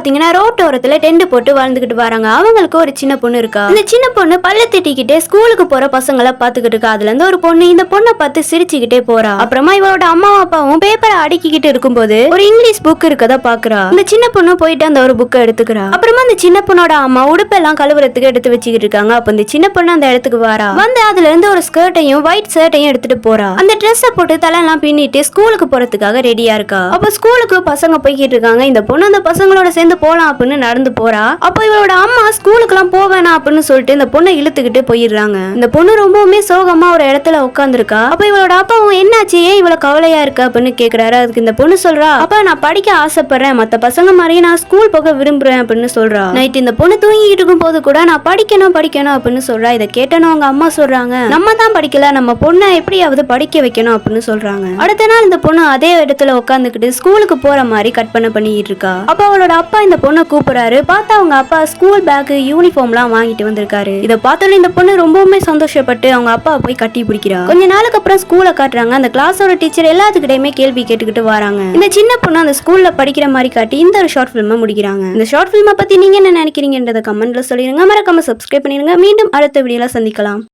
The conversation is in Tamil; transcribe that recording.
பாத்தீங்கன்னா ரோட்டோரத்துல டென்ட் போட்டு வாழ்ந்துகிட்டு வராங்க. அவங்களுக்கு ஒரு சின்ன பொண்ணு இருக்கா? இந்த சின்ன பொண்ணு பல்ல திட்டிக்கிட்டே ஸ்கூலுக்கு போற பசங்களை பாத்துக்கிட்டு இருக்கா. அதுல இருந்து ஒரு பொண்ணு இந்த பொண்ணை பார்த்து சிரிச்சுக்கிட்டே போறா. அப்புறமா இவளோட அம்மா அப்பாவும் பேப்பரை அடுக்கிக்கிட்டு இருக்கும்போது ஒரு இங்கிலீஷ் புக் இருக்கதா பாக்குறா. இந்த சின்ன பொண்ணு போயிட்டு அந்த ஒரு புக்கை எடுத்துக்கிறா. அப்புறமா அந்த சின்ன பொண்ணோட அம்மா உடுப்பெல்லாம் கழுவுறதுக்கு எடுத்து வச்சுக்கிட்டு இருக்காங்க. அப்ப இந்த சின்ன பொண்ணு அந்த இடத்துக்கு வரா. வந்து அதுல இருந்து ஒரு ஸ்கர்ட்டையும் ஒயிட் ஷர்ட்டையும் எடுத்துட்டு போறா. அந்த ட்ரெஸ்ஸை போட்டு தலையெல்லாம் பின்னிட்டு ஸ்கூலுக்கு போறதுக்காக ரெடியா இருக்கா. அப்ப ஸ்கூலுக்கு பசங்க போய்கிட்டு இருக்காங்க. இந்த பொண்ணு அந்த பசங்களோட சேர்ந்து போலாம் அப்படின்னு நடந்து போறா. அப்போ இவளோட அம்மா ஸ்கூலுக்குலாம் போவேணா அப்படின்னு சொல்லிட்டு இந்த பொண்ணை இழுத்துக்கிட்டு போயிடுறாங்க. இந்த பொண்ணு ரொம்பவுமே சோகமா ஒரு இடத்துல உட்காந்துருக்கா அப்ப இவளோட அப்பாவும் என்னாச்சு? ஏன் இவ்வளவு கவலையா இருக்கு? அப்படின்னு கேக்குறாரு. அதுக்கு இந்த பொண்ணு சொல்றா அப்பா நான் படிக்க ஆசைப்படுறேன். மத்த பசங்க மாதிரியே நான் ஸ்கூல் போக விரும்புறேன். அப்படின்னு சொல்றா. நைட் இந்த பொண்ணு தூங்கிட்டு இருக்கும் போது கூட நான் படிக்கணும் படிக்கணும். அப்படின்னு சொல்றா. இதை கேட்டனும் அவங்க அம்மா சொல்றாங்க நம்ம தான் படிக்கல. நம்ம பொண்ணை எப்படியாவது படிக்க வைக்கணும். அப்படின்னு சொல்றாங்க. அடுத்த நாள் இந்த பொண்ணு அதே இடத்துல உட்காந்துக்கிட்டு ஸ்கூலுக்கு போற மாதிரி கற்பனை பண்ணிட்டு இருக்கா. அப்ப அவளோட அப்பா இந்த பொண்ணை கூப்பிடுறாரு. பார்த்தா அவங்க அப்பா ஸ்கூல் பேக்கு யூனிஃபார்ம்லாம் வாங்கிட்டு வந்திருக்காரு. இதை பார்த்தோன்னே இந்த பொண்ணு ரொம்பவுமே சந்தோஷப்பட்டு அவங்க அப்பா போய் கட்டி பிடிக்கிறா. கொஞ்ச நாளுக்கு அப்புறம் ஸ்கூலை காட்டுறாங்க. அந்த கிளாஸோட டீச்சர் எல்லாத்துக்கிட்டையுமே கேள்வி கேட்டுக்கிட்டு வராங்க. இந்த சின்ன பொண்ணு அந்த ஸ்கூல்ல படிக்கிற மாதிரி காட்டி இந்த ஒரு ஷார்ட் ஃபிலிமை முடிக்கிறாங்க. இந்த ஷார்ட் ஃபிலிமை பத்தி நீங்க என்ன நினைக்கிறீங்கன்றத கமெண்ட்ல சொல்லிருங்க. மறக்காம சப்ஸ்கிரைப் பண்ணிருங்க. மீண்டும் அடுத்த வீடியோல சந்திக்கலாம்.